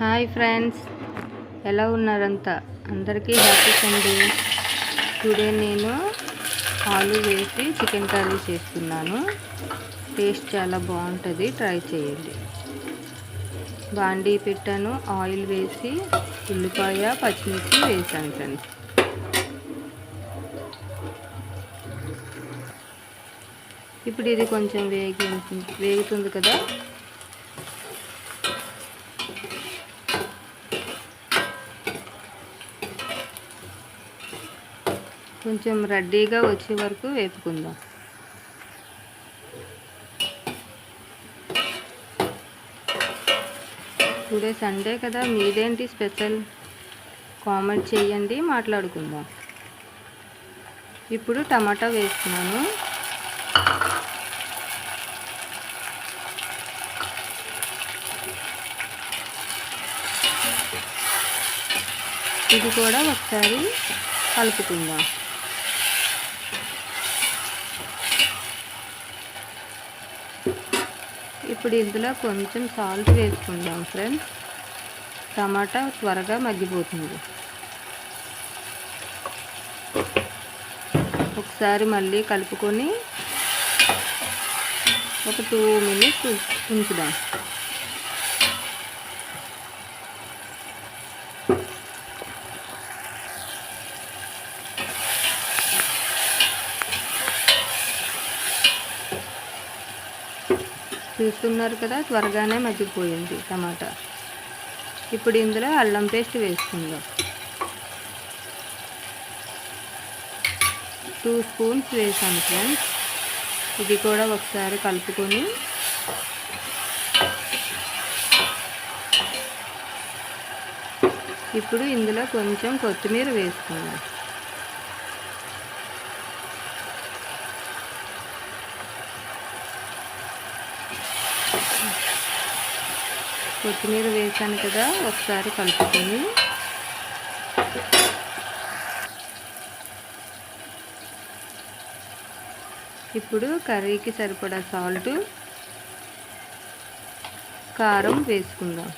Hi friends. ఎలా ఉన్నారంతా? అందరికీ happy Sunday. Today నేను ఆలు వేసి చికెన్ కర్రీ చేస్తున్నాను. టేస్ట్ చాలా బాగుంటుంది. ట్రై చేయండి. బాండీ పెట్టాను. ఆయిల్ వేసి ఉల్లిపాయ పచ్చిమిర్చి వేసాను ఫ్రెండ్స్. ఇప్పుడు ఇది కొంచెం వేగి వేగుతుంది కదా? కొంచెం రెడ్డీగా వచ్చే వరకు వేపుకుందాం. టుడే సండే కదా మీదేంటి స్పెషల్? కామెంట్ చేయండి మాట్లాడుకుందాం. ఇప్పుడు టమాటా వేస్తున్నాను. ఇది కూడా ఒకసారి కలుపుకుందాం. ఇప్పుడు ఇందులో కొంచెం సాల్ట్ వేసుకుందాం ఫ్రెండ్స్. టమాటా త్వరగా మగ్గిపోతుంది. ఒకసారి మళ్ళీ కలుపుకొని ఒక టూ మినిట్స్ ఉంచుదాం. చూస్తున్నారు కదా త్వరగానే మగ్గిపోయింది టమాటా. ఇప్పుడు ఇందులో అల్లం పేస్ట్ వేసుకుందాం. టూ స్పూన్స్ వేసాను ఫ్రెండ్స్. ఇది కూడా ఒకసారి కలుపుకొని ఇప్పుడు ఇందులో కొంచెం కొత్తిమీర వేసుకుందాం. కొత్తిమీర వేసాను కదా ఒకసారి కలుపుకొని. ఇప్పుడు కర్రీకి సరిపడా సాల్ట్ కారం వేసుకుందాం.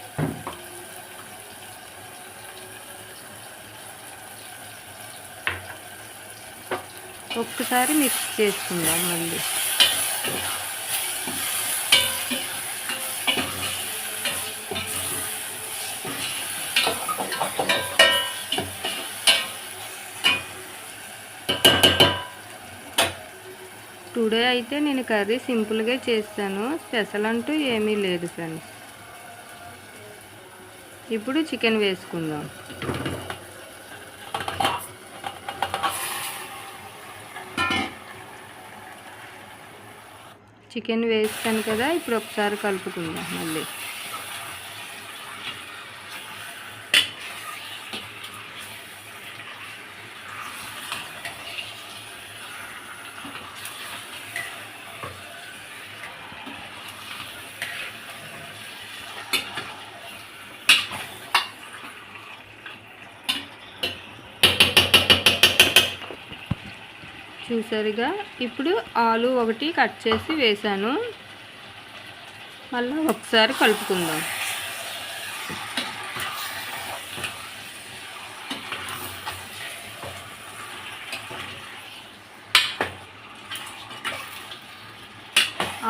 ఒక్కసారి మిక్స్ చేసుకుందాం మళ్ళీ. టుడే అయితే నేను కర్రీ సింపుల్గా చేస్తాను. స్పెషల్ అంటూ ఏమీ లేదు ఫ్రెండ్స్. ఇప్పుడు చికెన్ వేసుకుందాం. చికెన్ వేస్తాను కదా ఇప్పుడు ఒకసారి కలుపుకుందాం మళ్ళీ. చూసారుగా? ఇప్పుడు ఆలు ఒకటి కట్ చేసి వేసాను మళ్ళీ ఒకసారి కలుపుకుందాం.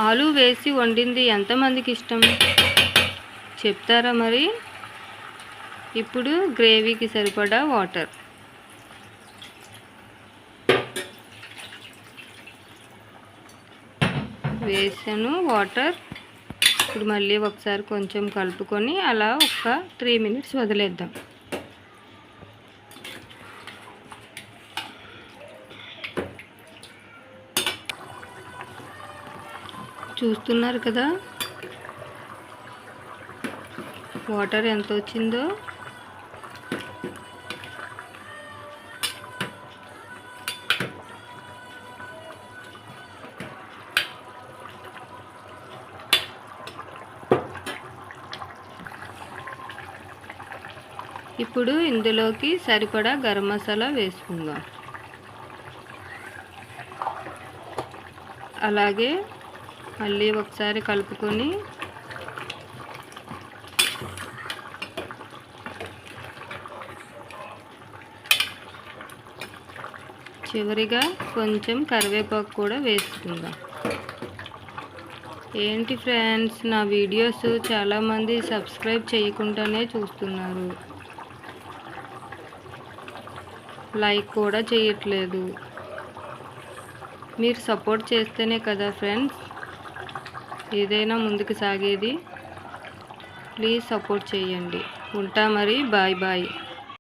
ఆలు వేసి వండింది ఎంతమందికి ఇష్టం? చెప్తారా మరి? ఇప్పుడు గ్రేవీకి సరిపడా వాటర్. వేసాను వాటర్. ఇప్పుడు మళ్ళీ ఒకసారి కొంచెం కలుపుకొని అలా ఒక త్రీ మినిట్స్ వదిలేద్దాం. చూస్తున్నారు కదా? వాటర్ ఎంత వచ్చిందో? ఇప్పుడు ఇందులోకి సరిపడా గరం మసాలా వేసుకుందాం. అలాగే మళ్ళీ ఒకసారి కలుపుకొని చివరిగా కొంచెం కరివేపాకు కూడా వేసుకుందాం. ఏంటి ఫ్రెండ్స్ నా వీడియోస్ చాలామంది సబ్స్క్రైబ్ చేయకుండానే చూస్తున్నారు. లైక్ కూడా చేయట్లేదు. మీరు సపోర్ట్ చేస్తేనే కదా ఫ్రెండ్స్? ఏదైనా ముందుకు సాగేది. ప్లీజ్ సపోర్ట్ చేయండి. ఉంటా మరి. Bye bye.